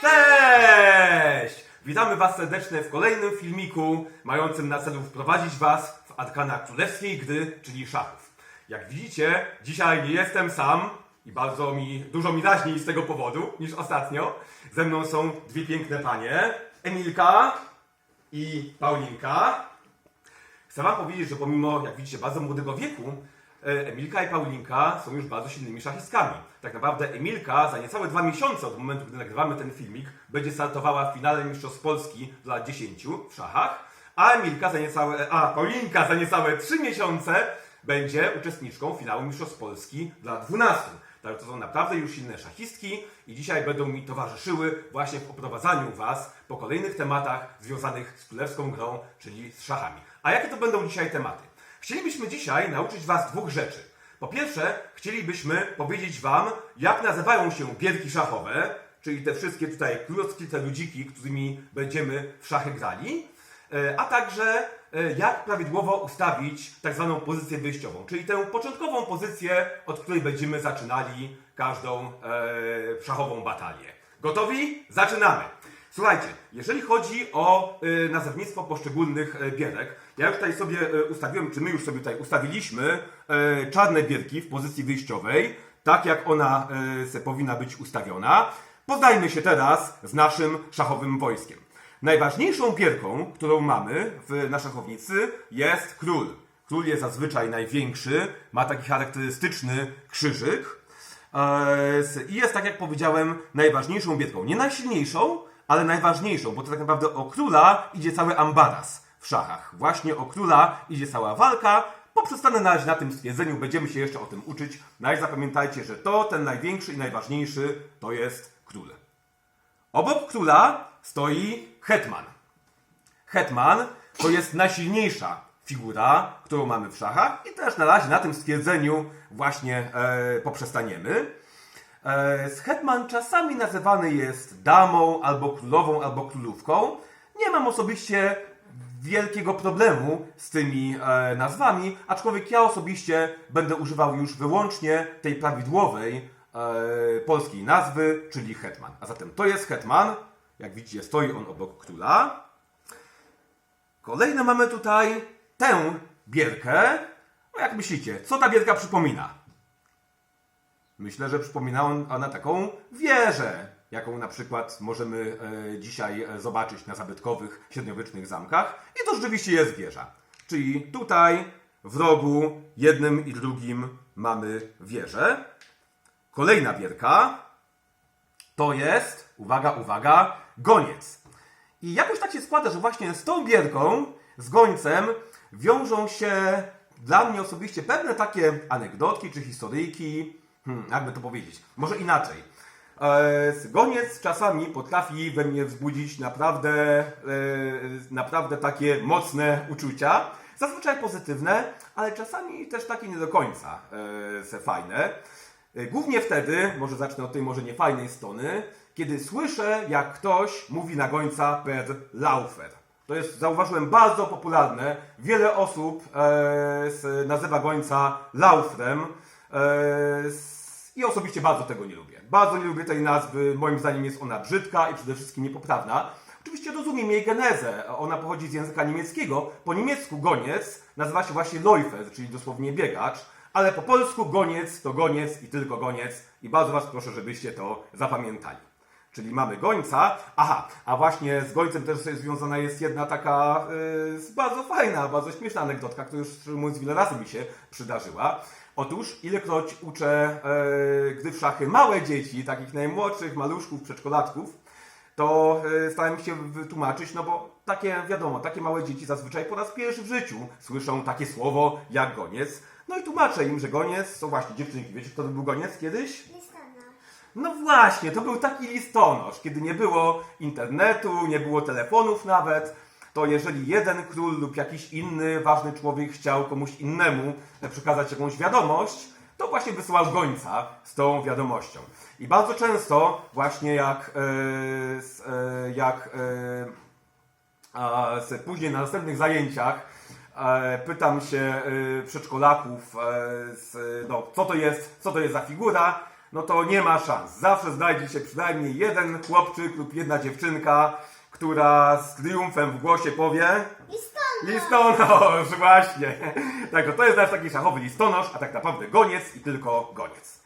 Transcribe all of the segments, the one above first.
Cześć! Witamy Was serdecznie w kolejnym filmiku mającym na celu wprowadzić Was w arkana królewskiej gry, czyli szachów. Jak widzicie, dzisiaj nie jestem sam i bardzo mi, dużo mi raźniej z tego powodu niż ostatnio. Ze mną są dwie piękne panie, Emilka i Paulinka. Chcę Wam powiedzieć, że pomimo, jak widzicie, bardzo młodego wieku, Emilka i Paulinka są już bardzo silnymi szachistkami. Tak naprawdę Emilka za niecałe dwa miesiące od momentu, gdy nagrywamy ten filmik, będzie startowała w finale Mistrzostw Polski dla 10 w szachach, a Emilka za niecałe, a Paulinka za niecałe trzy miesiące będzie uczestniczką finału Mistrzostw Polski dla 12. Także to są naprawdę już silne szachistki i dzisiaj będą mi towarzyszyły właśnie w oprowadzaniu Was po kolejnych tematach związanych z królewską grą, czyli z szachami. A jakie to będą dzisiaj tematy? Chcielibyśmy dzisiaj nauczyć Was dwóch rzeczy. Po pierwsze, chcielibyśmy powiedzieć Wam, jak nazywają się gierki szachowe, czyli te wszystkie tutaj klocki, te ludziki, którymi będziemy w szachy grali, e, a także e, jak prawidłowo ustawić tak zwaną pozycję wyjściową, czyli tę początkową pozycję, od której będziemy zaczynali każdą e, szachową batalię. Gotowi? Zaczynamy! Słuchajcie, jeżeli chodzi o y, nazewnictwo poszczególnych y, ja już tutaj sobie y, ustawiłem, czy my już sobie tutaj ustawiliśmy y, czarne bierki w pozycji wyjściowej, tak jak ona se powinna być ustawiona. Poznajmy się teraz z naszym szachowym wojskiem. Najważniejszą bierką, którą mamy w, na szachownicy jest król. Król jest zazwyczaj największy, ma taki charakterystyczny krzyżyk, E, I jest, tak jak powiedziałem, najważniejszą biedką. Nie najsilniejszą, ale najważniejszą, bo to tak naprawdę o króla idzie cały ambaras w szachach. Właśnie o króla idzie cała walka. Poprzestanę na razie na tym stwierdzeniu, będziemy się jeszcze o tym uczyć. No i zapamiętajcie, że to, ten największy i najważniejszy, to jest król. Obok króla stoi hetman. Hetman to jest najsilniejsza figura, którą mamy w szachach i też na razie na tym stwierdzeniu właśnie e, poprzestaniemy. E, hetman czasami nazywany jest damą, albo królową, albo królówką. Nie mam osobiście wielkiego problemu z tymi e, nazwami, aczkolwiek ja osobiście będę używał już wyłącznie tej prawidłowej e, polskiej nazwy, czyli hetman. A zatem to jest hetman. Jak widzicie, stoi on obok króla. Kolejne mamy tutaj tę bierkę. No jak myślicie, co ta bierka przypomina? Myślę, że przypomina on- ona taką wieżę, jaką na przykład możemy e, dzisiaj e, zobaczyć na zabytkowych średniowiecznych zamkach. I to rzeczywiście jest wieża. Czyli tutaj w rogu jednym i drugim mamy wieżę. Kolejna bierka to jest, uwaga, uwaga, goniec. I jakoś tak się składa, że właśnie z tą bierką, z gońcem, wiążą się dla mnie osobiście pewne takie anegdotki czy historyjki. Hmm, jakby to powiedzieć? Może inaczej. E, Goniec czasami potrafi we mnie wzbudzić naprawdę, e, naprawdę takie mocne uczucia. Zazwyczaj pozytywne, ale czasami też takie nie do końca e, fajne. E, Głównie wtedy, może zacznę od tej może niefajnej strony, kiedy słyszę, jak ktoś mówi na gońca per laufer. To jest, zauważyłem, bardzo popularne. Wiele osób e, nazywa gońca laufrem e, i osobiście bardzo tego nie lubię. Bardzo nie lubię tej nazwy, moim zdaniem jest ona brzydka i przede wszystkim niepoprawna. Oczywiście rozumiem jej genezę. Ona pochodzi z języka niemieckiego. Po niemiecku goniec nazywa się właśnie Läufer, czyli dosłownie biegacz, ale po polsku goniec to goniec i tylko goniec. I bardzo Was proszę, żebyście to zapamiętali. Czyli mamy gońca. Aha, a właśnie z gońcem też związana jest jedna taka yy, bardzo fajna, bardzo śmieszna anegdotka, która już mówiąc wiele razy mi się przydarzyła. Otóż ilekroć uczę, yy, gdy w szachy małe dzieci, takich najmłodszych, maluszków, przedszkolatków, to starałem się wytłumaczyć, no bo takie, wiadomo, takie małe dzieci zazwyczaj po raz pierwszy w życiu słyszą takie słowo jak goniec. No i tłumaczę im, że goniec, to właśnie dziewczynki, wiecie kto to był goniec kiedyś? No właśnie, to był taki listonosz, kiedy nie było internetu, nie było telefonów nawet, to jeżeli jeden król lub jakiś inny ważny człowiek chciał komuś innemu przekazać jakąś wiadomość, to właśnie wysyłał gońca z tą wiadomością. I bardzo często właśnie jak, e, e, jak e, później na następnych zajęciach e, pytam się e, przedszkolaków, e, z, no, co, to jest, co to jest za figura, no to nie ma szans. Zawsze znajdzie się przynajmniej jeden chłopczyk lub jedna dziewczynka, która z triumfem w głosie powie Listonosz. listonosz, właśnie. Tak, to jest nasz taki szachowy listonosz, a tak naprawdę goniec i tylko goniec.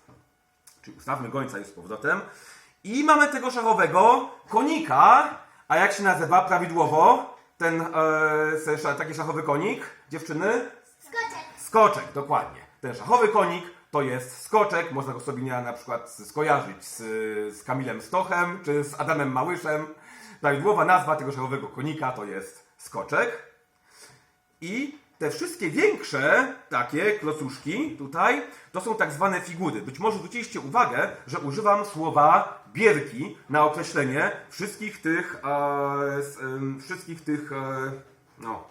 Czyli ustawmy gońca już z powrotem. I mamy tego szachowego konika, a jak się nazywa prawidłowo ten e, taki szachowy konik, dziewczyny? Skoczek. Skoczek, dokładnie. Ten szachowy konik to jest skoczek, można go sobie na przykład skojarzyć z, z Kamilem Stochem czy z Adamem Małyszem. Prawidłowa nazwa tego szachowego konika to jest skoczek. I te wszystkie większe takie klocuszki tutaj to są tak zwane figury. Być może zwróciliście uwagę, że używam słowa bierki na określenie wszystkich tych, e, wszystkich tych, e, no,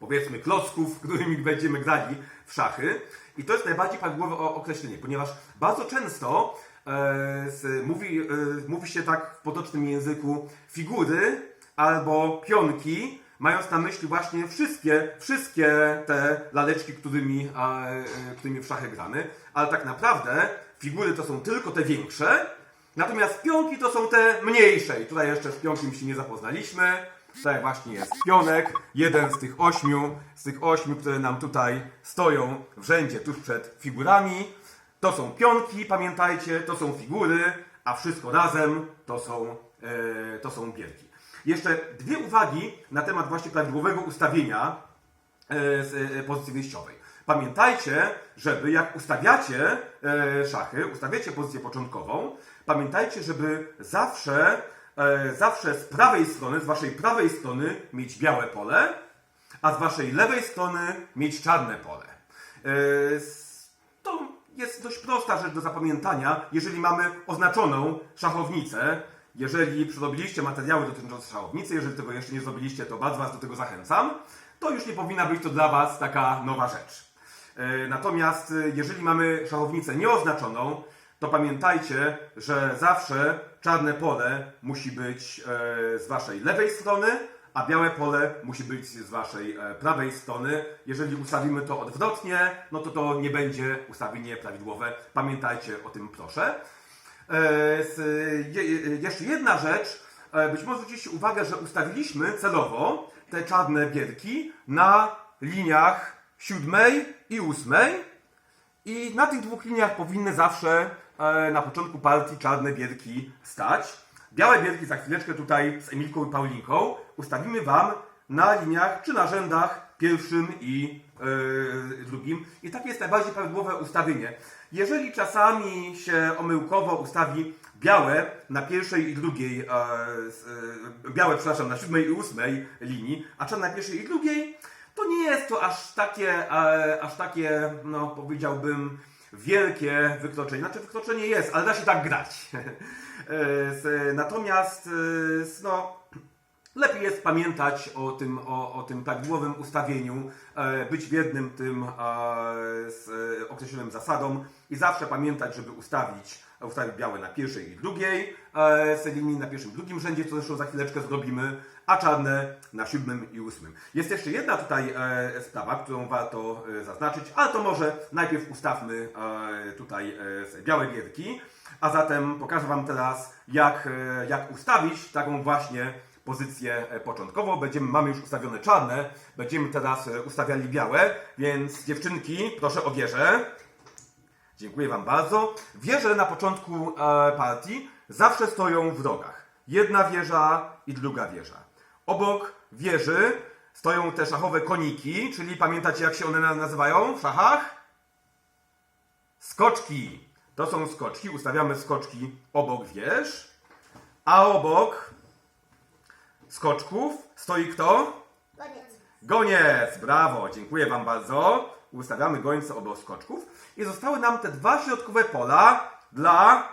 powiedzmy klocków, którymi będziemy grali w szachy. I to jest najbardziej prawidłowe określenie, ponieważ bardzo często mówi, e, mówi się tak w potocznym języku figury albo pionki, mając na myśli właśnie wszystkie, wszystkie te laleczki, którymi, e, e, którymi w szachy gramy. Ale tak naprawdę figury to są tylko te większe, natomiast pionki to są te mniejsze. I tutaj jeszcze z pionkiem się nie zapoznaliśmy. Tutaj właśnie jest pionek, jeden z tych ośmiu, z tych ośmiu, które nam tutaj stoją w rzędzie tuż przed figurami. To są pionki, pamiętajcie, to są figury, a wszystko razem to są, e, to są bierki. Jeszcze dwie uwagi na temat właśnie prawidłowego ustawienia e, pozycji wyjściowej. Pamiętajcie, żeby jak ustawiacie szachy, ustawiacie pozycję początkową, pamiętajcie, żeby zawsze, zawsze z prawej strony, z waszej prawej strony mieć białe pole, a z waszej lewej strony mieć czarne pole. To jest dość prosta rzecz do zapamiętania, jeżeli mamy oznaczoną szachownicę. Jeżeli przerobiliście materiały dotyczące szachownicy, jeżeli tego jeszcze nie zrobiliście, to bardzo Was do tego zachęcam. To już nie powinna być to dla Was taka nowa rzecz. E, Natomiast e, jeżeli mamy szachownicę nieoznaczoną, to pamiętajcie, że zawsze czarne pole musi być e, z Waszej lewej strony, a białe pole musi być z Waszej e, prawej strony. Jeżeli ustawimy to odwrotnie, no to to nie będzie ustawienie prawidłowe. Pamiętajcie o tym proszę. E, jeszcze jedna rzecz. E, Być może zwróciliście uwagę, że ustawiliśmy celowo te czarne bierki na liniach siódmej i ósmej. I na tych dwóch liniach powinny zawsze na początku partii czarne bierki stać. Białe bierki za chwileczkę tutaj z Emilką i Paulinką ustawimy Wam na liniach czy na rzędach pierwszym i e, drugim. I takie jest najbardziej prawidłowe ustawienie. Jeżeli czasami się omyłkowo ustawi białe na pierwszej i drugiej, s- e, białe, przepraszam, na siódmej i ósmej linii, a czarne na pierwszej i drugiej, to nie jest to aż takie, aż takie, no powiedziałbym, wielkie wykroczenie. Znaczy wykroczenie jest, ale da się tak grać. E, Natomiast, e, no, lepiej jest pamiętać o tym, o, o tym prawidłowym ustawieniu, e, być wiernym tym z określonym zasadom i zawsze pamiętać, żeby ustawić, ustawić białe na pierwszej i drugiej z linii, na pierwszym i drugim rzędzie, co zresztą za chwileczkę zrobimy, a czarne na siódmym i ósmym. Jest jeszcze jedna tutaj e, sprawa, którą warto e, zaznaczyć, ale to może najpierw ustawmy e, tutaj białe gierki, a zatem pokażę Wam teraz, jak, jak ustawić taką właśnie pozycję początkową. Będziemy, mamy już ustawione czarne, będziemy teraz ustawiali białe, więc dziewczynki, proszę o wieżę. Dziękuję Wam bardzo. Wieże na początku partii zawsze stoją w rogach. Jedna wieża i druga wieża. Obok wieży stoją te szachowe koniki, czyli pamiętacie jak się one na- nazywają w szachach? Skoczki. To są skoczki. Ustawiamy skoczki obok wież. A obok skoczków stoi kto? Koniec. Goniec! Brawo! Dziękuję Wam bardzo. Ustawiamy gońce obok skoczków. I zostały nam te dwa środkowe pola dla,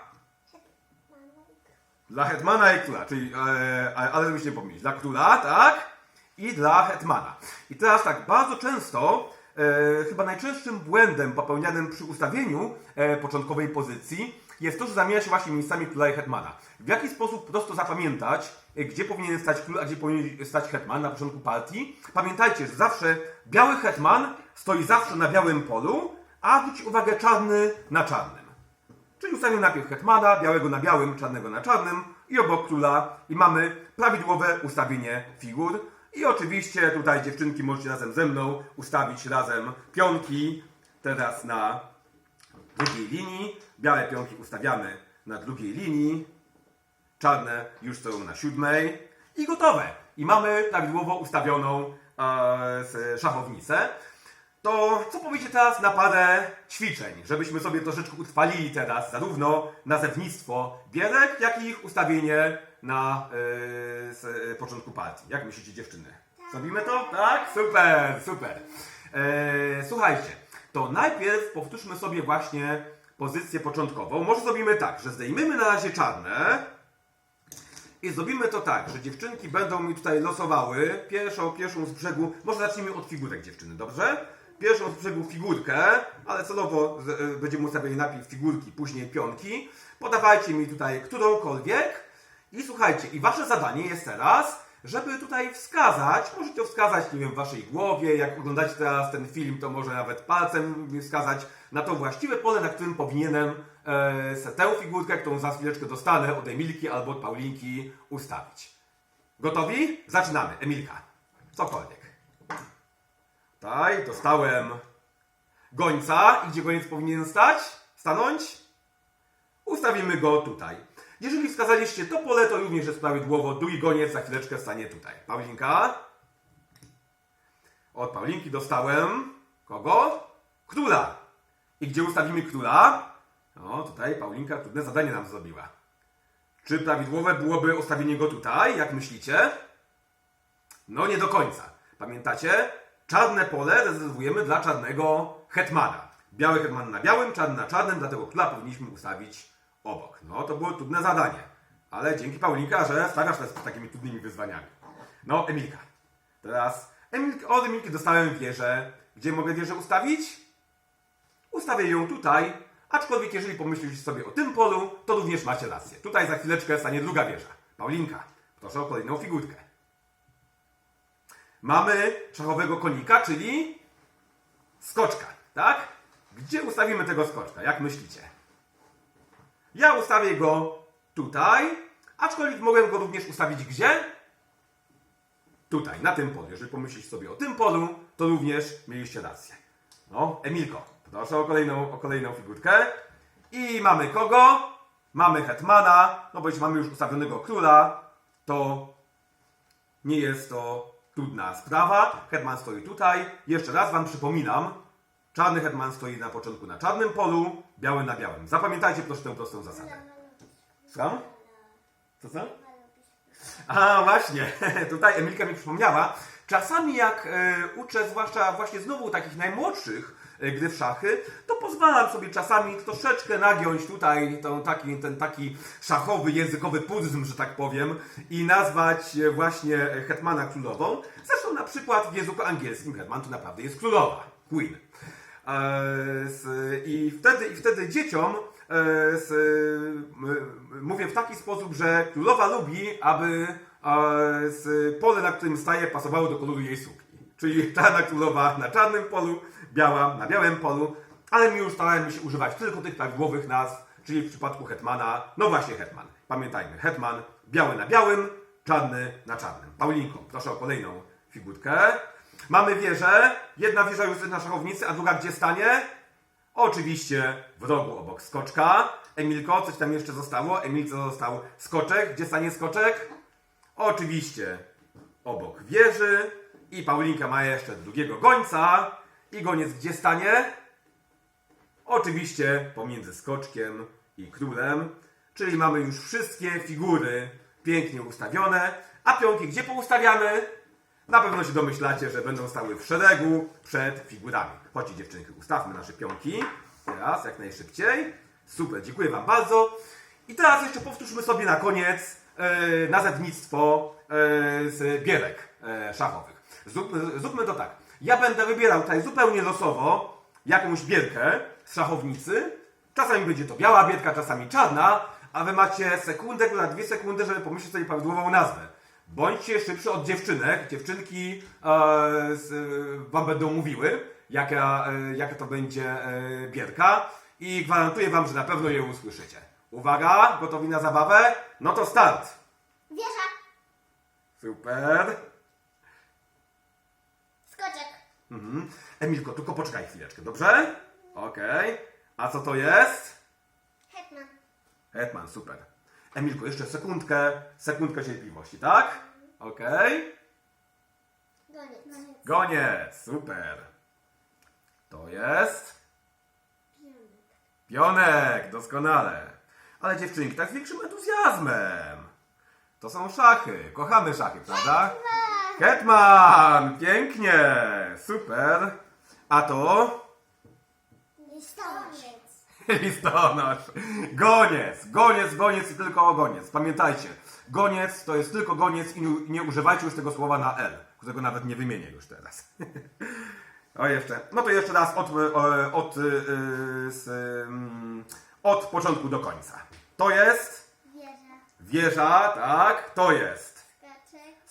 dla Hetmana i Króla. Czyli, e, ale żebyście nie pomylić, dla Króla, tak? I dla Hetmana. I teraz tak, bardzo często, e, chyba najczęstszym błędem popełnianym przy ustawieniu e, początkowej pozycji jest to, że zamienia się właśnie miejscami Króla i Hetmana. W jaki sposób prosto zapamiętać, e, gdzie powinien stać Król, a gdzie powinien stać Hetman na początku partii? Pamiętajcie, że zawsze biały Hetman stoi zawsze na białym polu, a zwróćcie uwagę czarny na czarnym. Czyli ustawimy najpierw hetmana, białego na białym, czarnego na czarnym i obok króla i mamy prawidłowe ustawienie figur. I oczywiście tutaj dziewczynki możecie razem ze mną ustawić razem pionki teraz na drugiej linii. Białe pionki ustawiamy na drugiej linii. Czarne już są na siódmej. I gotowe. I mamy prawidłowo ustawioną e, szachownicę. To co powiecie teraz na parę ćwiczeń, żebyśmy sobie troszeczkę utrwalili teraz zarówno nazewnictwo bierek, jak i ich ustawienie na e, s, e, początku partii. Jak myślicie dziewczyny? Zrobimy to? Tak? Super, super. E, słuchajcie, to najpierw powtórzmy sobie właśnie pozycję początkową. Może zrobimy tak, że zdejmiemy na razie czarne, i zrobimy to tak, że dziewczynki będą mi tutaj losowały pierwszą, pierwszą z brzegu. Może zacznijmy od figurek dziewczyny, dobrze? Pierwszą brzegu figurkę, ale celowo y, będziemy ustawiali najpierw figurki, później pionki. Podawajcie mi tutaj którąkolwiek. I słuchajcie, i wasze zadanie jest teraz, żeby tutaj wskazać, możecie wskazać, nie wiem, w waszej głowie, jak oglądacie teraz ten film, to może nawet palcem wskazać na to właściwe pole, na którym powinienem e, tę figurkę, którą za chwileczkę dostanę od Emilki albo od Paulinki, ustawić. Gotowi? Zaczynamy. Emilka. Cokolwiek. Tutaj dostałem gońca. I gdzie goniec powinien stać? Stanąć? Ustawimy go tutaj. Jeżeli wskazaliście to pole, to również jest prawidłowo. Drugi goniec za chwileczkę stanie tutaj. Paulinka. Od Paulinki dostałem kogo? Króla. I gdzie ustawimy króla? No, tutaj Paulinka trudne zadanie nam zrobiła. Czy prawidłowe byłoby ustawienie go tutaj, jak myślicie? No nie do końca. Pamiętacie? Czarne pole rezerwujemy dla czarnego hetmana. Biały hetman na białym, czarny na czarnym, dlatego króla powinniśmy ustawić obok. No to było trudne zadanie. Ale dzięki Paulinka, że stawiasz nas przed takimi trudnymi wyzwaniami. No, Emilka. Teraz Emilk, od Emilki dostałem wieżę. Gdzie mogę wieżę ustawić? Ustawię ją tutaj, aczkolwiek jeżeli pomyślicie sobie o tym polu, to również macie rację. Tutaj za chwileczkę stanie druga wieża. Paulinka, proszę o kolejną figurkę. Mamy szachowego konika, czyli skoczka, tak? Gdzie ustawimy tego skoczka? Jak myślicie? Ja ustawię go tutaj, aczkolwiek mogę go również ustawić gdzie? Tutaj, na tym polu. Jeżeli pomyślisz sobie o tym polu, to również mieliście rację. No, Emilko, proszę o kolejną, o kolejną figurkę. I mamy kogo? Mamy Hetmana, no bo jeśli mamy już ustawionego króla, to nie jest to trudna sprawa. Hetman stoi tutaj. Jeszcze raz Wam przypominam, czarny Hetman stoi na początku na czarnym polu, biały na białym. Zapamiętajcie proszę tę prostą zasadę. Słucham? Co co? A właśnie, tutaj Emilka mi przypomniała. Czasami jak e, uczę, zwłaszcza właśnie znowu takich najmłodszych gry w szachy, to pozwalam sobie czasami troszeczkę nagiąć tutaj tą, taki, ten taki szachowy, językowy puryzm, że tak powiem, i nazwać e, właśnie Hetmana królową. Zresztą na przykład w języku angielskim Hetman to naprawdę jest królowa, queen. E, I wtedy, I wtedy dzieciom e, z, mówię w taki sposób, że królowa lubi, aby e, z pole, na którym staje, pasowało do koloru jej sukni. Czyli czarna królowa na czarnym polu, biała na białym polu, ale my już staramy się używać tylko tych prawidłowych nazw, czyli w przypadku hetmana, no właśnie hetman. Pamiętajmy, hetman biały na białym, czarny na czarnym. Paulinko, proszę o kolejną figurkę. Mamy wieżę. Jedna wieża już jest na szachownicy, a druga gdzie stanie? Oczywiście w rogu obok skoczka. Emilko, coś tam jeszcze zostało? Emilce został skoczek. Gdzie stanie skoczek? Oczywiście obok wieży. I Paulinka ma jeszcze drugiego gońca. I goniec gdzie stanie? Oczywiście pomiędzy skoczkiem i królem. Czyli mamy już wszystkie figury pięknie ustawione. A pionki gdzie poustawiamy? Na pewno się domyślacie, że będą stały w szeregu przed figurami. Chodźcie dziewczynki, ustawmy nasze pionki. Teraz, jak najszybciej. Super, dziękuję Wam bardzo. I teraz jeszcze powtórzmy sobie na koniec e, nazewnictwo e, z bierek e, szachowych. Zróbmy, zróbmy to tak. Ja będę wybierał tutaj zupełnie losowo jakąś bierkę z szachownicy. Czasami będzie to biała bierka, czasami czarna, a Wy macie sekundę lub dwie sekundy, żeby pomyśleć sobie prawidłową nazwę. Bądźcie szybszy od dziewczynek. Dziewczynki e, z, Wam będą mówiły, jaka, e, jaka to będzie e, bierka. i gwarantuję wam, że na pewno je usłyszycie. Uwaga, gotowi na zabawę? No to start! Wieża. Super. Mhm. Emilko, tylko poczekaj chwileczkę, dobrze? Okej. A co to jest? Hetman. Hetman, super. Emilko, jeszcze sekundkę, sekundkę cierpliwości, tak? Okej. Goniec. Goniec, super. To jest pionek, doskonale. Ale dziewczynki, tak z większym entuzjazmem. To są szachy, kochamy szachy, prawda? Hetman, pięknie, super. A to Listonosz. listonosz. Goniec, goniec, goniec i tylko o goniec. Pamiętajcie, goniec to jest tylko goniec i nie, używajcie już tego słowa na L, którego nawet nie wymienię już teraz. O jeszcze, no to jeszcze raz od, e, od, e, z, mm, od początku do końca. To jest Wieża. wieża, tak, to jest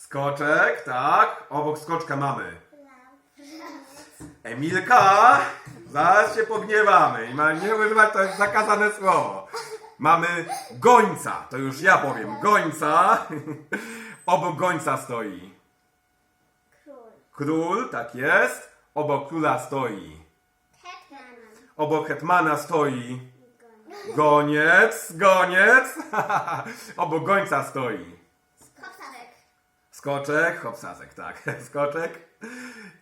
Skoczek. tak, obok skoczka mamy. Emilka, zaraz się pogniewamy i ma nie używać, to jest zakazane słowo. Mamy gońca, to już ja powiem, gońca. Obok gońca stoi Król. król, tak jest. Obok króla stoi. Hetman. Obok hetmana stoi Goniec. goniec. Obok gońca stoi. Skoczek, hopsasek, tak, skoczek.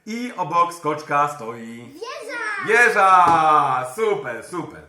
I obok skoczka stoi Wieża. Wieża! Super, super.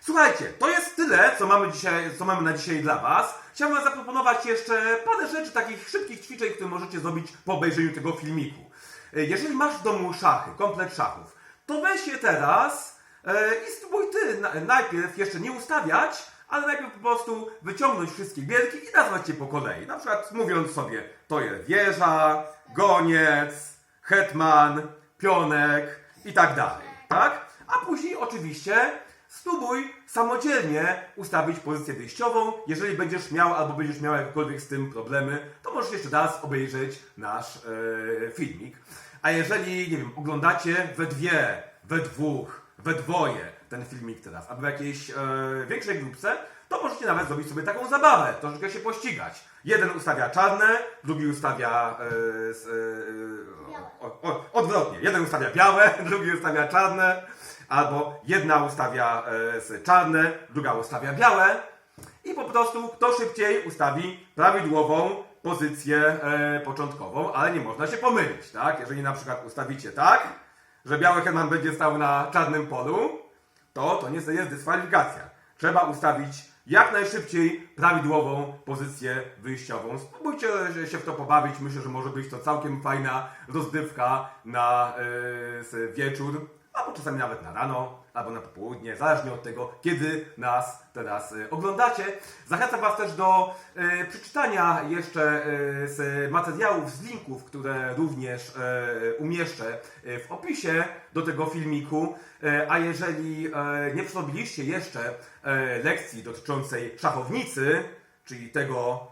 Słuchajcie, to jest tyle, co mamy, dzisiaj, co mamy na dzisiaj dla Was. Chciałbym Wam zaproponować jeszcze parę rzeczy, takich szybkich ćwiczeń, które możecie zrobić po obejrzeniu tego filmiku. E, Jeżeli masz w domu szachy, komplet szachów, to weź je teraz e, i spróbuj Ty na, najpierw jeszcze nie ustawiać, ale najpierw po prostu wyciągnąć wszystkie gierki i nazwać je po kolei. Na przykład mówiąc sobie, to jest wieża, goniec, hetman, pionek i tak dalej, tak? A później oczywiście spróbuj samodzielnie ustawić pozycję wyjściową. Jeżeli będziesz miał albo będziesz miał jakiekolwiek z tym problemy, to możesz jeszcze raz obejrzeć nasz e, filmik. A jeżeli, nie wiem, oglądacie we dwie, we dwóch, we dwoje ten filmik teraz, albo w jakiejś e, większej grupce, to możecie nawet zrobić sobie taką zabawę, troszeczkę się pościgać. Jeden ustawia czarne, drugi ustawia e, e, Białe. o, o, odwrotnie. Jeden ustawia białe, drugi ustawia czarne, albo jedna ustawia e, czarne, druga ustawia białe. I po prostu kto szybciej ustawi prawidłową pozycję e, początkową, ale nie można się pomylić, tak? Jeżeli na przykład ustawicie tak, że biały hetman będzie stał na czarnym polu, to to niestety jest dyskwalifikacja. Trzeba ustawić jak najszybciej prawidłową pozycję wyjściową. Spróbujcie się w to pobawić. Myślę, że może być to całkiem fajna rozgrywka na z wieczór, albo czasami nawet na rano, albo na popołudnie, zależnie od tego, kiedy nas teraz e, oglądacie. Zachęcam Was też do e, przeczytania jeszcze e, z materiałów, z linków, które również e, umieszczę w opisie do tego filmiku. E, a jeżeli e, nie przerobiliście jeszcze e, lekcji dotyczącej szachownicy, czyli tego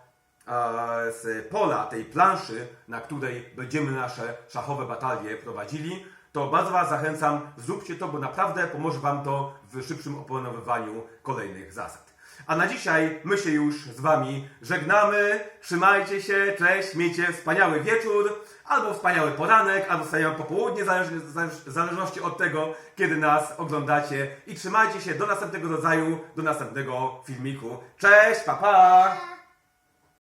z pola, tej planszy, na której będziemy nasze szachowe batalie prowadzili, to bardzo Was zachęcam, zróbcie to, bo naprawdę pomoże Wam to w szybszym opanowywaniu kolejnych zasad. A na dzisiaj my się już z Wami żegnamy. Trzymajcie się, cześć, miejcie wspaniały wieczór, albo wspaniały poranek, albo wspaniałe popołudnie, w zależności od tego, kiedy nas oglądacie. I trzymajcie się do następnego rodzaju, do następnego filmiku. Cześć, pa! Pa.